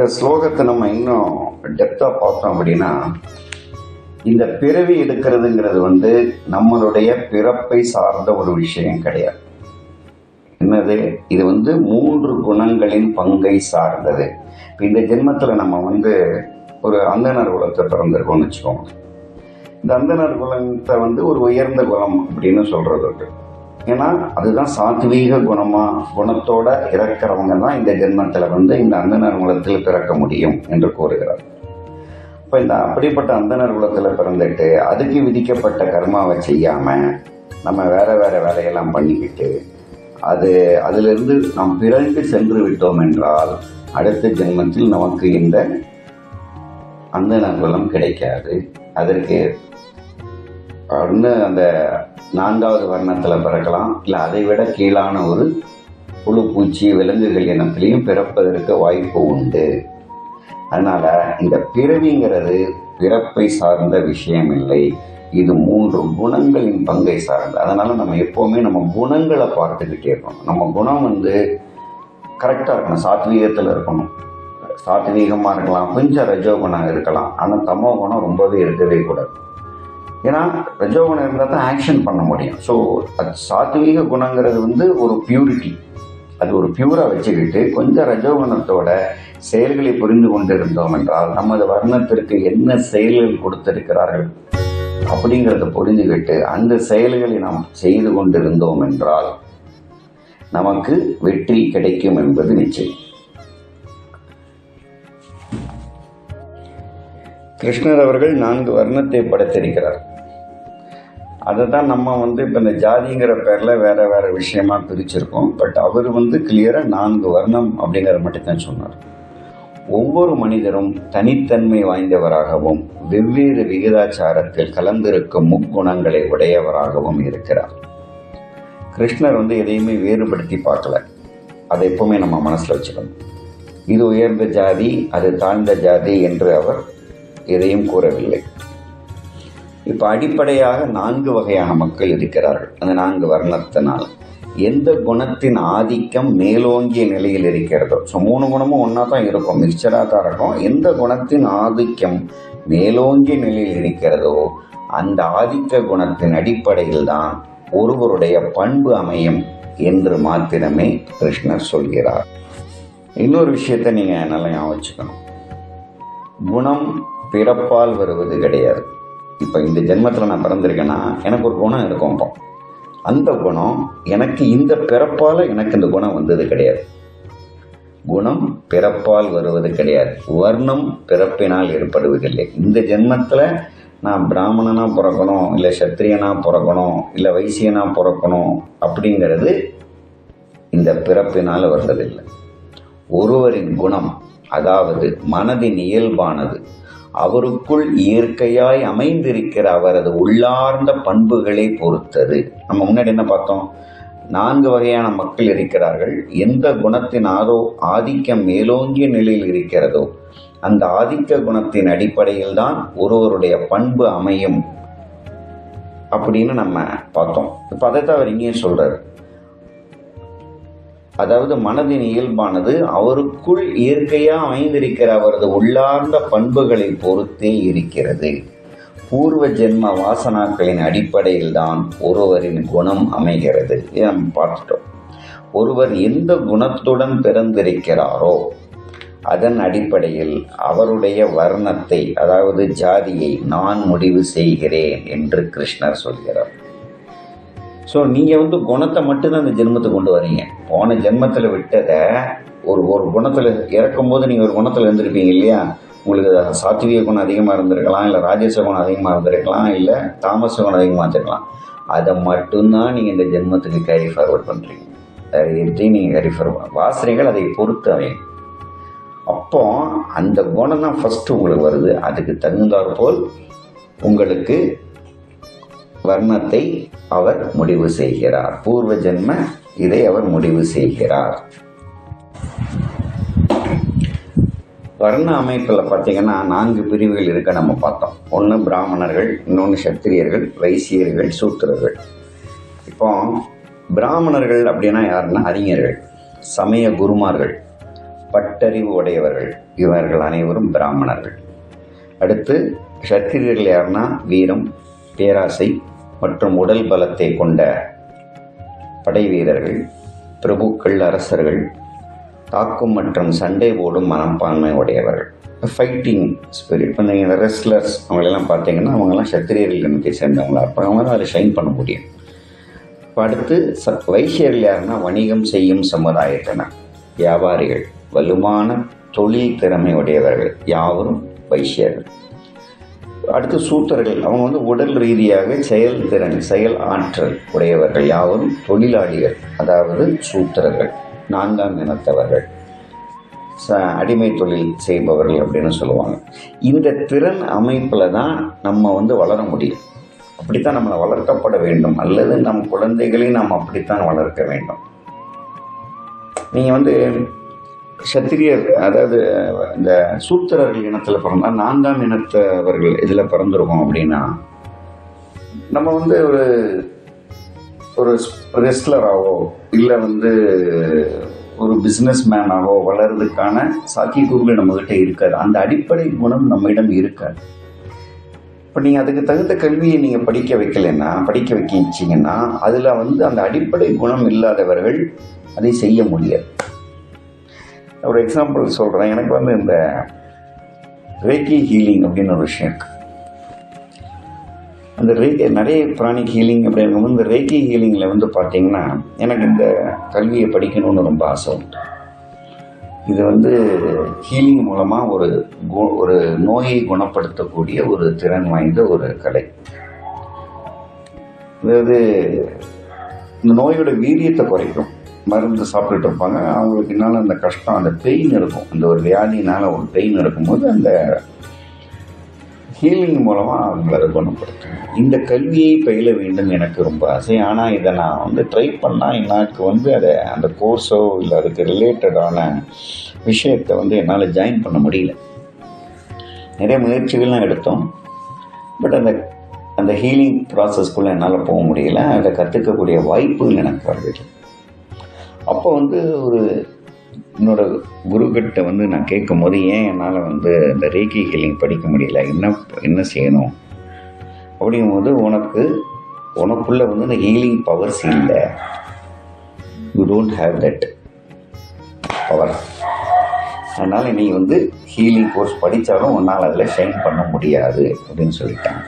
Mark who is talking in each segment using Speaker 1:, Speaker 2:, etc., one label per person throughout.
Speaker 1: இந்த ஸ்லோகத்தை நம்ம இன்னும் டெப்த்தாக பார்த்தோம் அப்படின்னா இந்த பிறவி எடுக்கிறதுங்கிறது வந்து நம்மளுடைய பிறப்பை சார்ந்த ஒரு விஷயம் கிடையாது. என்னது? இது வந்து மூன்று குணங்களின் பங்கை சார்ந்தது. இந்த ஜென்மத்தில் நம்ம வந்து ஒரு அந்தனர் குலத்தை பிறந்திருக்கோம்னு வச்சுக்கோங்க. இந்த அந்தனர் குலத்தை வந்து ஒரு உயர்ந்த குலம் அப்படின்னு சொல்றது உண்டு. ஏன்னா அதுதான் சாத்வீக குணமா குணத்தோட இறக்கிறவங்க தான் இந்த ஜென்மத்தில் வந்து இந்த அந்தனர் குலத்தில் பிறக்க முடியும் என்று கூறுகிறார். இப்போ இந்த அப்படிப்பட்ட அந்தனர் குலத்தில் பிறந்துட்டு அதுக்கு விதிக்கப்பட்ட கர்மாவை செய்யாமல் நம்ம வேற வேற வேலையெல்லாம் பண்ணிக்கிட்டு அது அதிலிருந்து நாம் பிறந்து சென்று விட்டோம் என்றால் அடுத்த ஜென்மத்தில் நமக்கு இந்த அந்தனர் குலம் கிடைக்காது. அதற்கு இன்னும் அந்த நான்காவது வர்ணத்தில் பிறக்கலாம். இல்லை அதை விட கீழான ஒரு புழு பூச்சி விலங்குகள் இனத்திலையும் பிறப்பதற்கு வாய்ப்பு உண்டு. அதனால இந்த பிறவிங்கிறது பிறப்பை சார்ந்த விஷயம் இல்லை இது மூன்று குணங்களின் பங்கை சார்ந்த. அதனால நம்ம எப்போவுமே நம்ம குணங்களை பார்த்துக்கிட்டே இருக்கணும். நம்ம குணம் வந்து கரெக்டாக இருக்கணும். சாத்வீகத்தில் இருக்கணும். சாத்வீகமாக இருக்கலாம். கொஞ்சம் ரஜோகுணம் இருக்கலாம். ஆனால் தமோ குணம் ரொம்பவே இருக்கவே கூடாது. ஏன்னா ரஜோகுணம் இருந்தால் தான் ஆக்ஷன் பண்ண முடியும். ஸோ அது சாத்வீக குணங்கிறது வந்து ஒரு பியூரிட்டி அது ஒரு பியூரா வச்சுக்கிட்டு கொஞ்சம் ரஜோகுணத்தோட செயல்களை புரிந்து கொண்டிருந்தோம் என்றால் நமது வர்ணத்திற்கு என்ன செயல்கள் கொடுத்திருக்கிறார்கள் அப்படிங்கிறத புரிந்துகிட்டு அந்த செயல்களை நாம் செய்து கொண்டிருந்தோம் என்றால் நமக்கு வெற்றி கிடைக்கும் என்பது நிச்சயம். கிருஷ்ணர் அவர்கள் நான்கு வர்ணத்தை படைத்திருக்கிறார். அதை தான் நம்ம வந்து இப்போ இந்த ஜாதிங்கிற பேரில் வேற வேற விஷயமா பிரிச்சிருக்கோம். பட் அவர் வந்து கிளியராக நான்கு வர்ணம் அப்படிங்கிற மட்டும் தான் சொன்னார். ஒவ்வொரு மனிதரும் தனித்தன்மை வாய்ந்தவராகவும் வெவ்வேறு விகிதாச்சாரத்தில் கலந்திருக்கும் முக்குணங்களை உடையவராகவும் இருக்கிறார். கிருஷ்ணர் வந்து எதையுமே வேறுபடுத்தி பார்க்கல. அதை எப்பவுமே நம்ம மனசில் வச்சுக்கணும். இது உயர்ந்த ஜாதி அது தாழ்ந்த ஜாதி என்று அவர் எதையும் கூறவில்லை. இப்போ அடிப்படையாக நான்கு வகையான மக்கள் இருக்கிறார்கள். அந்த நான்கு வர்ணத்தினால் எந்த குணத்தின் ஆதிக்கம் மேலோங்கிய நிலையில் இருக்கிறதோ ஸோ மூணு குணமும் ஒன்றா தான் இருக்கும் மிக்சராக தான் இருக்கும். எந்த குணத்தின் ஆதிக்கம் மேலோங்கிய நிலையில் இருக்கிறதோ அந்த ஆதிக்க குணத்தின் அடிப்படையில் தான் ஒருவருடைய பண்பு அமையும் என்று மாத்திரமே கிருஷ்ணர் சொல்கிறார். இன்னொரு விஷயத்தை நீங்கள் நல்லா ஞாபகம் வச்சுக்கணும். குணம் பிறப்பால் வருவது கிடையாது. இப்போ இந்த ஜென்மத்தில் நான் பிறந்திருக்கேன்னா எனக்கு ஒரு குணம் இருக்கும் அப்போ. அந்த குணம் எனக்கு இந்த பிறப்பால் எனக்கு இந்த குணம் வந்தது கிடையாது. குணம் பிறப்பால் வருவது கிடையாது. வர்ணம் பிறப்பினால் ஏற்படுவதில்லை. இந்த ஜென்மத்தில் நான் பிராமணனா பிறக்கணும் இல்லை சத்திரியனாக பிறக்கணும் இல்லை வைசியனா பிறக்கணும் அப்படிங்கிறது இந்த பிறப்பினால் வர்றதில்லை ஒருவரின் குணம் அதாவது மனதின் இயல்பானது அவருக்குள் இயற்கையாய் அமைந்திருக்கிற அவரது உள்ளார்ந்த பண்புகளை பொறுத்தது. நம்ம முன்னாடி என்ன பார்த்தோம்? நான்கு வகையான மக்கள் இருக்கிறார்கள். எந்த குணத்தினாலோ ஆதிக்கம் மேலோங்கிய நிலையில் இருக்கிறதோ அந்த ஆதிக்க குணத்தின் அடிப்படையில் தான் ஒருவருடைய பண்பு அமையும் அப்படின்னு நம்ம பார்த்தோம். இப்போ அதைத்தான் அவர் இங்கேயும் சொல்கிறார் அதாவது மனதின் இயல்பானது அவருக்குள் இயற்கையாக அமைந்திருக்கிற அவரது உள்ளார்ந்த பண்புகளை பொறுத்தே இருக்கிறது. பூர்வ ஜென்ம வாசனாக்களின் அடிப்படையில் தான் ஒருவரின் குணம் அமைகிறது. இதை நம்ம பார்த்துட்டோம். ஒருவர் எந்த குணத்துடன் பிறந்திருக்கிறாரோ அதன் அடிப்படையில் அவருடைய வர்ணத்தை அதாவது ஜாதியை நான் முடிவு செய்கிறேன் என்று கிருஷ்ணர் சொல்கிறார். ஸோ நீங்கள் வந்து குணத்தை மட்டும்தான் அந்த ஜென்மத்தை கொண்டு வரீங்க. போன ஜென்மத்தில் விட்டதை ஒரு ஒரு குணத்தில் இறக்கும்போது நீங்கள் ஒரு குணத்தில் இருந்திருப்பீங்க இல்லையா? உங்களுக்கு சாத்விக குணம் அதிகமாக இருந்திருக்கலாம் இல்லை ராஜச குணம் அதிகமாக இருந்திருக்கலாம் இல்லை தாமச குணம் அதிகமாக இருந்திருக்கலாம். அதை மட்டும்தான் நீங்கள் இந்த ஜென்மத்துக்கு கேரி ஃபார்வர்ட் பண்ணுறீங்க வேறு எதையும் நீங்கள் கேரி ஃபார்வர்ட் வாசனைகள் அதை பொறுத்து அமையும். அப்போ அந்த குணம் தான் ஃபஸ்ட்டு உங்களுக்கு வருது. அதுக்கு தகுந்தாற்போல் உங்களுக்கு வர்ணத்தை அவர் முடிவு செய்கிறார். பூர்வ ஜென்ம இதை அவர் முடிவு செய்கிறார். வர்ண அமைப்பில் பார்த்தீங்கன்னா நான்கு பிரிவுகள் இருக்க நம்ம பார்த்தோம். ஒன்று பிராமணர்கள் இன்னொன்று சத்திரியர்கள் வைசியர்கள் சூத்திரர்கள். இப்போ பிராமணர்கள் அப்படின்னா யாருன்னா அறிஞர்கள் சமய குருமார்கள் பட்டறிவு உடையவர்கள். இவர்கள் அனைவரும் பிராமணர்கள். அடுத்து சத்திரியர்கள் யாருன்னா வீரம் பேராசை மற்றும் உடல் பலத்தை கொண்ட படை வீரர்கள் பிரபுக்கள் அரசர்கள் தாக்கும் மற்றும் சண்டை போடும் மனப்பான்மை உடையவர்கள். ஃபைட்டிங் ஸ்பிரிட் இப்போ நீங்கள் ரெஸ்லர்ஸ் அவங்களெல்லாம் பார்த்தீங்கன்னா அவங்கெல்லாம் சத்திரியர்கள் இனத்தை சேர்ந்தவங்களா இருப்பாங்க. அவங்க அதில் ஷைன் பண்ண முடியும். இப்போ அடுத்து ச வைசியர்கள் யாருன்னா வணிகம் செய்யும் சமுதாயத்தினர். வியாபாரிகள். வலுவான தொழில் திறமை உடையவர்கள். யாவரும் வைசியர்கள். அடுத்து சூத்திரர்கள். அவங்க வந்து உடல் ரீதியாக செயல்திறன் செயல் ஆற்றல் உடையவர்கள் யாவரும் தொழிலாளிகள் அதாவது சூத்திரர்கள் நான்காம் இனத்தவர்கள் ச அடிமை தொழில் செய்பவர்கள் அப்படின்னு சொல்லுவாங்க. இந்த திறன் அமைப்பில் தான் நம்ம வந்து வளர முடியும். அப்படித்தான் நம்மளை வளர்க்கப்பட வேண்டும். அல்லது நம் குழந்தைகளை நாம் அப்படித்தான் வளர்க்க வேண்டும். நீங்கள் வந்து சத்திரியர் அதாவது இந்த சூத்திரர்கள் இனத்தில் பிறந்தா நான்காம் இனத்தவர்கள் இதில் பிறந்திருக்கோம் அப்படின்னா நம்ம வந்து ஒரு ஒரு ரெஸ்லராகவோ இல்லை வந்து ஒரு பிஸ்னஸ் மேனாகவோ வளர்றதுக்கான சாத்தியக்கூறுகள் நம்மகிட்ட இருக்காது. அந்த அடிப்படை குணம் நம்மிடம் இருக்காது. இப்போ நீங்கள் அதுக்கு தகுந்த கல்வியை நீங்கள் படிக்க வைக்கலைன்னா படிக்க வைக்கிச்சிங்கன்னா அதில் வந்து அந்த அடிப்படை குணம் இல்லாதவர்கள் அதை செய்ய முடியாது. ஒரு எக்ஸாம்பிள் சொல்கிறேன் எனக்கு வந்து இந்த ரேக்கி ஹீலிங் அப்படின்னு ஒரு விஷயம் அந்த ரே நிறைய பிராணிக் ஹீலிங் அப்படிங்கும்போது இந்த ரேக்கி ஹீலிங்கில் வந்து பார்த்தீங்கன்னா எனக்கு இந்த கல்வியை படிக்கணும்னு ரொம்ப ஆசை உண்டு. இது வந்து ஹீலிங் மூலமாக ஒரு கு- ஒரு நோயை குணப்படுத்தக்கூடிய ஒரு திறன் வாய்ந்த ஒரு கலை. அதாவது இந்த நோயோட வீரியத்தை குறைக்கும். மருந்து சாப்பிட்டுட்டு இருப்பாங்க. அவங்களுக்கு என்னால் அந்த கஷ்டம் அந்த பெயின் இருக்கும். அந்த ஒரு வியாதினால ஒரு பெயின் இருக்கும்போது அந்த ஹீலிங் மூலமாக அவங்கள அதை குணப்படுத்தும் இந்த கல்வியை பயில வேண்டும் எனக்கு ரொம்ப ஆசை. ஆனால் இதை நான் வந்து ட்ரை பண்ணால் எனக்கு வந்து அதை அந்த கோர்ஸோ இல்லை அதுக்கு ரிலேட்டடான விஷயத்தை வந்து என்னால் ஜாயின் பண்ண முடியல. நிறைய முயற்சிகள்லாம் எடுத்தோம். பட் அந்த அந்த ஹீலிங் ப்ராசஸ்க்குள்ளே என்னால் போக முடியல. அதை கற்றுக்கக்கூடிய வாய்ப்புகள் எனக்கு வரவில்லை. அப்போ வந்து ஒரு என்னோட குருக்கிட்ட வந்து நான் கேட்கும் போது ஏன் என்னால் வந்து இந்த ரேக்கி ஹீலிங் படிக்க முடியல? என்ன என்ன செய்யணும்? அப்படிங்கும்போது உனக்கு உனக்குள்ள வந்து இந்த ஹீலிங் பவர்ஸ் இல்லை. You don't have that power அதனால் நீ வந்து ஹீலிங் கோர்ஸ் படித்தாலும் உன்னால் அதில் ஷைன் பண்ண முடியாது. அப்படின்னு சொல்லிட்டாங்க.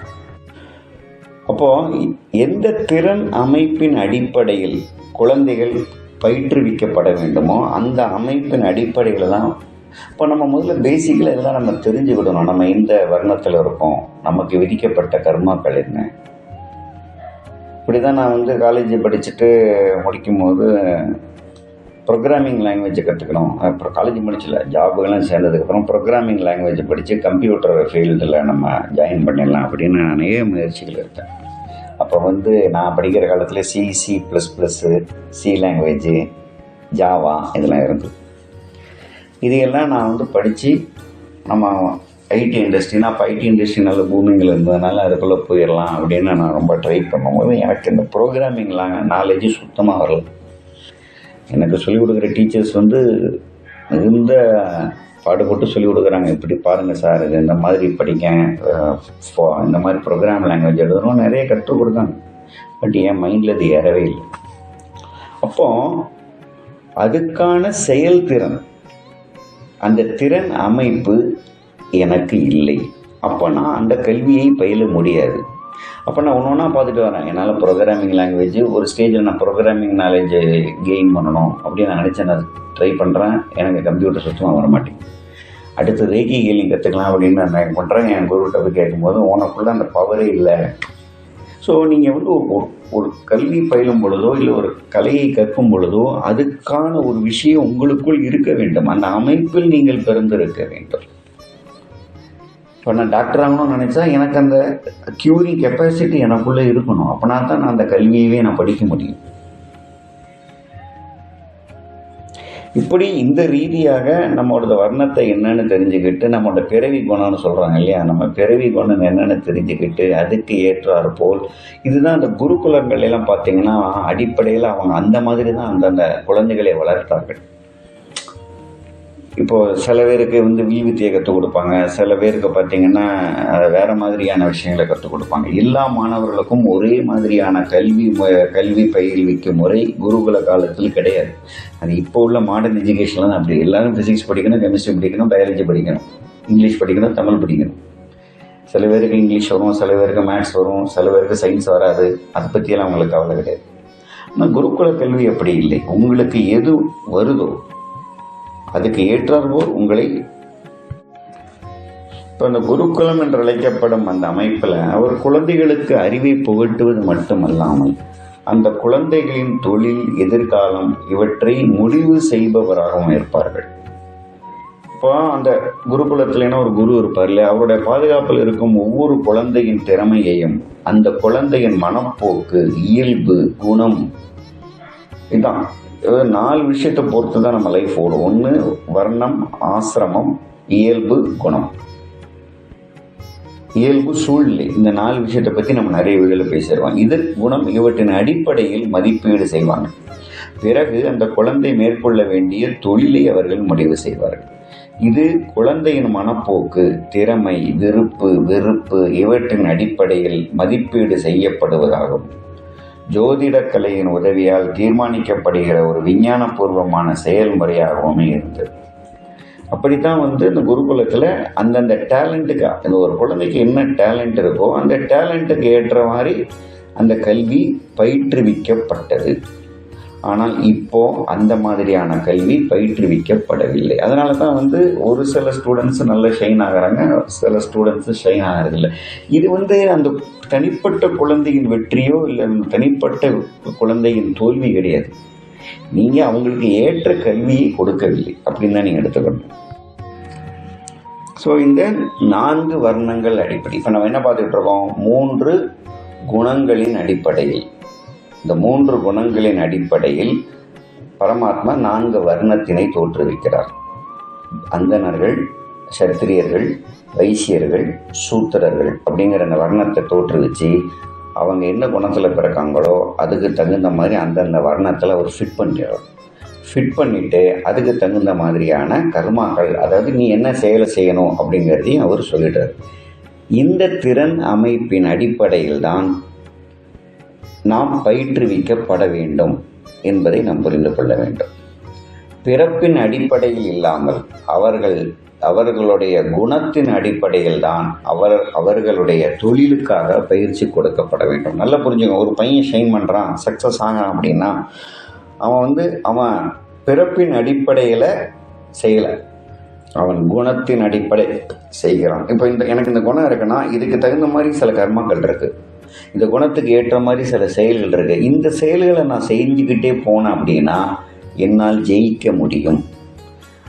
Speaker 1: அப்போது எந்த திறன் அமைப்பின் அடிப்படையில் குழந்தைகள் பயிற்றுவிக்கப்பட வேண்டுமோ அந்த அமைப்பின் அடிப்படையில் தான் இப்போ நம்ம முதல்ல பேசிக்கில் இதெல்லாம் நம்ம தெரிஞ்சுக்கிடணும். நம்ம இந்த வர்ணத்தில் இருக்கோம் நமக்கு விதிக்கப்பட்ட கர்மாக்கள் என்ன? இப்படி தான் நான் வந்து காலேஜ் படிச்சுட்டு முடிக்கும்போது ப்ரோக்ராமிங் லாங்குவேஜ் கற்றுக்கணும் அப்புறம் காலேஜ் முடிச்சல ஜாபுகள்லாம் சேர்ந்ததுக்கப்புறம் ப்ரோக்ராமிங் லாங்குவேஜ் படித்து கம்ப்யூட்டர் ஃபீல்டில் நம்ம ஜாயின் பண்ணிடலாம் அப்படின்னு நான் நிறைய முயற்சிகள் இருக்கேன் அப்போ வந்து நான் படிக்கிற காலத்தில் C C plus plus C language Java இதெல்லாம் இருந்தது இதையெல்லாம் நான் வந்து படித்து நம்ம ஐடி இண்டஸ்ட்ரினா அப்போ ஐடி இண்டஸ்ட்ரி நல்ல பூமிங்கில் இருந்ததுனால அதுக்குள்ளே போயிடலாம் அப்படின்னு நான் ரொம்ப ட்ரை பண்ணும்போது எனக்கு இந்த ப்ரோக்ராமிங் நாலேஜும் சுத்தமாக வரல. எனக்கு சொல்லிக் கொடுக்குற டீச்சர்ஸ் வந்து மிகுந்த பாடுபட்டு சொல்லிக் கொடுக்குறாங்க இப்படி பாருங்கள் சார் இது இந்த மாதிரி படிக்க இந்த மாதிரி ப்ரோக்ராம் லாங்குவேஜ் எழுதணும் நிறைய கற்றுக் கொடுத்தாங்க. பட் என் மைண்டில் அது ஏறவே இல்லை. அப்போ அதுக்கான செயல்திறன் அந்த திறன் அமைப்பு எனக்கு இல்லை. அப்போ நான் அந்த கல்வியை பயில முடியாது. அப்போ நான் ஒன்று ஒன்றா பார்த்துட்டு வரேன். என்னால் ப்ரோக்ராமிங் லாங்குவேஜ் ஒரு ஸ்டேஜில் நான் ப்ரோக்ராமிங் நாலேஜ் கெயின் பண்ணணும் அப்படின்னு நான் நினச்சேன். நான் ட்ரை பண்ணுறேன் எனக்கு கம்ப்யூட்டர் சுத்தமாக வர மாட்டேங்குது அடுத்து ரேகி ஹீலிங் கற்றுக்கலாம் அப்படின்னு நான் ட்ரை பண்ணுறேன் என் குருகிட்ட போய் கேட்கும்போது உனக்குள்ளே அந்த பவரே இல்லை. ஸோ நீங்கள் வந்து ஒரு ஒரு கல்வி பயிலும் பொழுதோ இல்லை ஒரு கலையை கற்கும் பொழுதோ அதுக்கான ஒரு விஷயம் உங்களுக்குள் இருக்க வேண்டும். அந்த அமைப்பில் நீங்கள் பிறந்திருக்க வேண்டும். இப்போ நான் டாக்டர் ஆகணும்னு நினச்சா எனக்கு அந்த க்யூரிங் கெப்பாசிட்டி எனக்குள்ளே இருக்கணும். அப்போனா தான் நான் அந்த கல்வியவே நான் படிக்க முடியும். இப்படி இந்த ரீதியாக நம்மளோட வர்ணத்தை என்னன்னு தெரிஞ்சுக்கிட்டு நம்மளோட பிறவி குணம்னு சொல்கிறாங்க இல்லையா? நம்ம பிறவி குணம் என்னென்னு தெரிஞ்சுக்கிட்டு அதுக்கு ஏற்றாறு போல். இதுதான் அந்த குருகுலங்கள் எல்லாம் பார்த்தீங்கன்னா அடிப்படையில் அவங்க அந்த மாதிரி தான் அந்தந்த குழந்தைகளை வளர்த்தார்கள். இப்போது சில பேருக்கு வந்து வில் வித்தியை கற்றுக் கொடுப்பாங்க. சில பேருக்கு பார்த்தீங்கன்னா வேறு மாதிரியான விஷயங்களை கற்றுக் கொடுப்பாங்க. எல்லா மாணவர்களுக்கும் ஒரே மாதிரியான கல்வி கல்வி பயில்விக்கும் முறை குருகுல காலத்தில் கிடையாது. அது இப்போ உள்ள மாடர்ன் எஜுகேஷன்ல தான் அப்படி. எல்லோரும் ஃபிசிக்ஸ் படிக்கணும் கெமிஸ்ட்ரி படிக்கணும் பயாலஜி படிக்கணும். இங்கிலீஷ் படிக்கணும் தமிழ் படிக்கணும். சில பேருக்கு இங்கிலீஷ் வரும் சில பேருக்கு மேத்ஸ் வரும் சில பேருக்கு சயின்ஸ் வராது. அதை பற்றியெல்லாம் அவங்களுக்கு கவலை கிடையாது. ஆனால் குருகுல கல்வி அப்படி இல்லை. உங்களுக்கு எது வருதோ அதுக்கு ஏற்றாற்போல் உங்களை இப்போ அந்த குருகுலம் என்று அழைக்கப்படும் அந்த அமைப்பில் அவர் குழந்தைகளுக்கு அறிவை புகட்டுவது மட்டுமல்லாமல் அந்த குழந்தைகளின் தொழில் எதிர்காலம் இவற்றை முடிவு செய்பவராகவும் இருப்பார்கள். இப்போ அந்த குருகுலத்துலனா ஒரு குரு இருப்பார் இல்லையா? அவருடைய பாதுகாப்பில் இருக்கும் ஒவ்வொரு குழந்தையின் திறமையையும் அந்த குழந்தையின் மனப்போக்கு இயல்பு குணம் இதான் அதாவது நாலு விஷயத்தை பொறுத்து தான் நம்ம லைஃப் ஓடும். ஒன்று வர்ணம் ஆசிரமம் இயல்பு குணம். இயல்பு சூழ்நிலை. இந்த நாலு விஷயத்தை பற்றி நம்ம நிறைய வீடியோவில் பேசிடுவோம் இது குணம் இவற்றின் அடிப்படையில் மதிப்பீடு செய்வாங்க. பிறகு அந்த குழந்தை மேற்கொள்ள வேண்டிய தொழிலை அவர்கள் முடிவு செய்வார்கள். இது குழந்தையின் மனப்போக்கு திறமை விருப்பு வெறுப்பு இவற்றின் அடிப்படையில் மதிப்பீடு செய்யப்படுவதாகும். ஜோதிடக் கலையின் உதவியால் தீர்மானிக்கப்படுகிற ஒரு விஞ்ஞானபூர்வமான செயல்முறையாகவும் இருந்தது. அப்படித்தான் வந்து இந்த குருகுலத்தில் அந்தந்த டேலண்ட்டுக்கு அந்த ஒரு குழந்தைக்கு என்ன டேலண்ட் இருக்கோ அந்த டேலண்ட்டுக்கு ஏற்ற மாதிரி அந்த கல்வி பயிற்றுவிக்கப்பட்டது. ஆனால் இப்போ அந்த மாதிரியான கல்வி பயிற்றுவிக்கப்படவில்லை. அதனால தான் வந்து ஒரு சில ஸ்டூடெண்ட்ஸ் நல்ல ஷைன் ஆகுறாங்க சில ஸ்டூடெண்ட்ஸு ஷைன் ஆகிறதில்ல. இது வந்து அந்த தனிப்பட்ட குழந்தையின் வெற்றியோ இல்லை தனிப்பட்ட குழந்தையின் தோல்வி கிடையாது. நீங்கள் அவங்களுக்கு ஏற்ற கல்வியை கொடுக்கவில்லை அப்படின்னு தான் நீங்கள் எடுத்துக்கணும். ஸோ இந்த நான்கு வர்ணங்கள் அடிப்படை. இப்போ நம்ம என்ன பார்த்துட்டு இருக்கோம்? மூன்று குணங்களின் அடிப்படையில். இந்த மூன்று குணங்களின் அடிப்படையில் பரமாத்மா நான்கு வர்ணத்தினை தோற்றுவிக்கிறார். அந்தணர்கள் சத்திரியர்கள் வைசியர்கள் சூத்திரர்கள் அப்படிங்கிற அந்த வர்ணத்தை தோற்றுவிச்சு அவங்க என்ன குணத்தில் பிறக்காங்களோ அதுக்கு தகுந்த மாதிரி அந்தந்த வர்ணத்தில் அவர் ஃபிட் பண்ணிடுறார் ஃபிட் பண்ணிவிட்டு அதுக்கு தகுந்த மாதிரியான கர்மாக்கள் அதாவது நீ என்ன செயலை செய்யணும் அப்படிங்கிறதையும் அவர் சொல்லிடுறார். இந்த திறன் அமைப்பின் அடிப்படையில் தான் நாம் பயிற்றுவிக்கப்பட வேண்டும் என்பதை நாம் புரிந்து கொள்ள வேண்டும். பிறப்பின் அடிப்படையில் இல்லாமல் அவர்கள் அவர்களுடைய குணத்தின் அடிப்படையில் தான் அவர் அவர்களுடைய தொழிலுக்காக பயிற்சி கொடுக்கப்பட வேண்டும். நல்லா புரிஞ்சுங்க ஒரு பையன் ஷைன் பண்ணுறான் சக்ஸஸ் ஆகிறான் அப்படின்னா அவன் வந்து அவன் பிறப்பின் அடிப்படையில் செய்யலை. அவன் குணத்தின் அடிப்படை செய்கிறான். இப்போ இந்த எனக்கு இந்த குணம் இருக்குன்னா இதுக்கு தகுந்த மாதிரி சில கர்மங்கள் இருக்குது இந்த குணத்துக்கு ஏற்ற மாதிரி சில செயல்கள் இருக்கு. இந்த செயல்களை நான் செஞ்சுக்கிட்டே போனேன் அப்படின்னா என்னால் ஜெயிக்க முடியும்.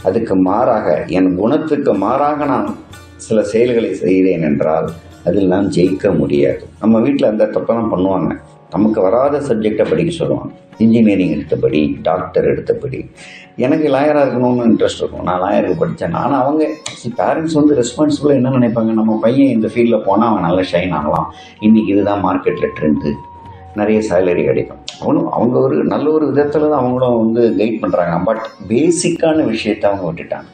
Speaker 1: அதுக்கு மாறாக என் குணத்துக்கு மாறாக நான் சில செயல்களை செய்தேன் என்றால் அதில் நான் ஜெயிக்க முடியாது. நம்ம வீட்டில் அந்த தப்பெல்லாம் பண்ணுவாங்க. நமக்கு வராத சப்ஜெக்டை படிக்க சொல்லுவாங்க. இன்ஜினியரிங் எடுத்தபடி டாக்டர் எடுத்தபடி எனக்கு லாயராக இருக்கணும்னு இன்ட்ரெஸ்ட் இருக்கும். நான் லாயருக்கு படித்தேன் ஆனால் அவங்க பேரண்ட்ஸ் வந்து ரெஸ்பான்சிபிளாக என்ன நினைப்பாங்க? நம்ம பையன் இந்த ஃபீல்டில் போனால் அவன் நல்லா ஷைன் ஆகலாம். இன்றைக்கி இதுதான் மார்க்கெட்டில் ட்ரெண்டு நிறைய சேலரி கிடைக்கும். அவனும் அவங்க ஒரு நல்ல ஒரு விதத்தில் தான் அவங்களும் வந்து கைட் பண்ணுறாங்க பட் பேசிக்கான விஷயத்தை அவங்க விட்டுட்டாங்க.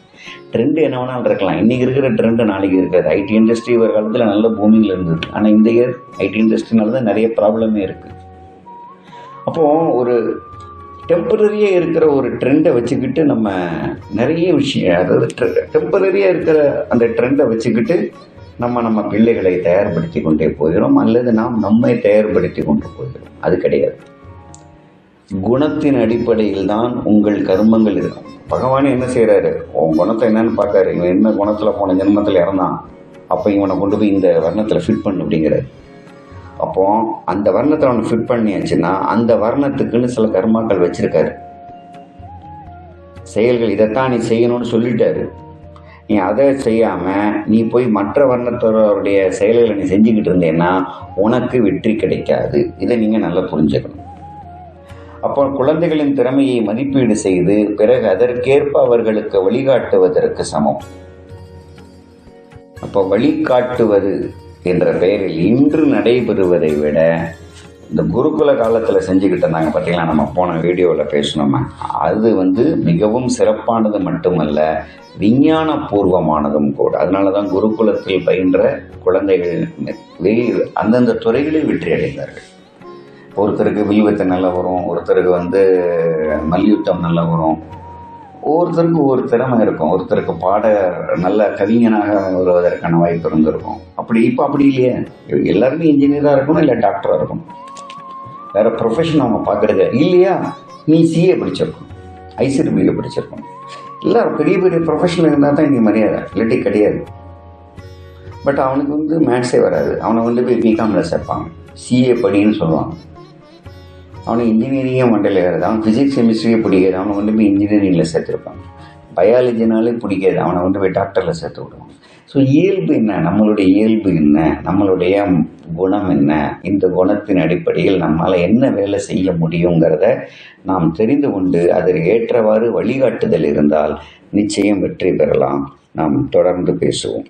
Speaker 1: ட்ரெண்டு என்ன வேணாலும் இருக்கலாம். இன்றைக்கி இருக்கிற ட்ரெண்டு நாளைக்கு இருக்காது. ஐடி இண்டஸ்ட்ரி ஒரு காலத்தில் நல்ல பூமியில் இருந்தது. ஆனால் இந்த இயர் ஐடி இண்டஸ்ட்ரினால தான் நிறைய ப்ராப்ளமே இருக்குது அப்போது ஒரு டெம்பரரியாக இருக்கிற ஒரு ட்ரெண்டை வச்சுக்கிட்டு நம்ம நிறைய விஷயம் அதாவது டெம்பரரியாக இருக்கிற அந்த ட்ரெண்டை வச்சுக்கிட்டு நம்ம நம்ம பிள்ளைகளை தயார்படுத்தி கொண்டே போகிறோம். அல்லது நாம் நம்மை தயார்படுத்தி கொண்டு போகிறோம். அது கிடையாது. குணத்தின் அடிப்படையில் தான் உங்கள் கர்மங்கள் இருக்கும். பகவான் என்ன செய்கிறாரு உன் குணத்தை என்னன்னு பார்க்காரு இவன் என்ன குணத்தில் போன ஜென்மத்தில் இறந்தான். அப்போ இவனை கொண்டு போய் இந்த வர்ணத்தில் ஃபிட் பண்ணு அப்படிங்கிறாரு. அப்போ அந்த வர்ணத்தை அவனை ஃபிட் பண்ணியாச்சுன்னா அந்த வர்ணத்துக்குன்னு சில கர்மாக்கள் வச்சிருக்காரு. செயல்கள் இதைத்தான் நீ செய்யணும்னு சொல்லிட்டாரு. நீ அதை செய்யாமல் நீ போய் மற்ற வர்ணத்தோருடைய செயல்களை நீ செஞ்சுக்கிட்டு இருந்தேன்னா உனக்கு வெற்றி கிடைக்காது. இதை நீங்கள் நல்லா புரிஞ்சுக்கணும். அப்போ குழந்தைகளின் திறமையை மதிப்பீடு செய்து பிறகு அதற்கேற்ப அவர்களுக்கு வழிகாட்டுவதற்கு சமம். அப்போ வழிகாட்டுவது என்ற பெயரில் இன்று நடைபெறுவதை விட இந்த குருகுல காலத்தில் செஞ்சுக்கிட்டு இருந்தாங்க பார்த்தீங்களா நம்ம போன வீடியோவில் பேசணுமே அது வந்து மிகவும் சிறப்பானது மட்டுமல்ல விஞ்ஞான பூர்வமானதும் கூட. அதனால தான் குருகுலத்தில் பயின்ற குழந்தைகள் அந்தந்த துறைகளில் வெற்றி அடைந்தார்கள். ஒருத்தருக்கு வில்வத்தை நல்லா வரும் ஒருத்தருக்கு வந்து மல்யுத்தம் நல்லா வரும். ஒவ்வொருத்தருக்கும் ஒவ்வொரு திறமை இருக்கும் ஒருத்தருக்கு பாட நல்ல கவிஞனாக வருவதற்கான வாய்ப்பு இருந்திருக்கும். அப்படி இப்போ அப்படி இல்லையே. எல்லாருமே இன்ஜினியராக இருக்கணும் இல்லை டாக்டராக இருக்கணும். வேறு ப்ரொஃபஷன் அவங்க பார்க்கறது இல்லையா? நீ சிஏ படிச்சிருக்கணும் ஐசிடிபியில் படிச்சிருக்கணும். எல்லாரும் பெரிய பெரிய ப்ரொஃபஷனில் இருந்தால் தான் இன்றைக்கி மரியாதை. இல்லாட்டி கிடையாது. பட் அவனுக்கு வந்து மேக்ஸே வராது. அவனை வந்து போய் பிகாமில் சேர்ப்பாங்க. சிஏ படின்னு சொல்லுவாங்க. அவனுக்கு இன்ஜினியரிங்கே மண்டையில் ஏறாது. அவன் ஃபிசிக்ஸ் கெமிஸ்ட்ரியே பிடிக்காது. அவனை கொண்டு போய் இன்ஜினியரிங்கில் சேர்த்துருப்பாங்க. பயாலஜினாலே பிடிக்காது. அவனை கொண்டு போய் டாக்டரில் சேர்த்து விடுவாங்க. ஸோ இயல்பு என்ன? நம்மளுடைய இயல்பு என்ன? நம்மளுடைய குணம் என்ன? இந்த குணத்தின் அடிப்படையில் நம்மால் என்ன வேலை செய்ய முடியுங்கிறத நாம் தெரிந்து கொண்டு அதற்கு ஏற்றவாறு வழிகாட்டுதல் இருந்தால் நிச்சயம் வெற்றி பெறலாம். நாம் தொடர்ந்து பேசுவோம்.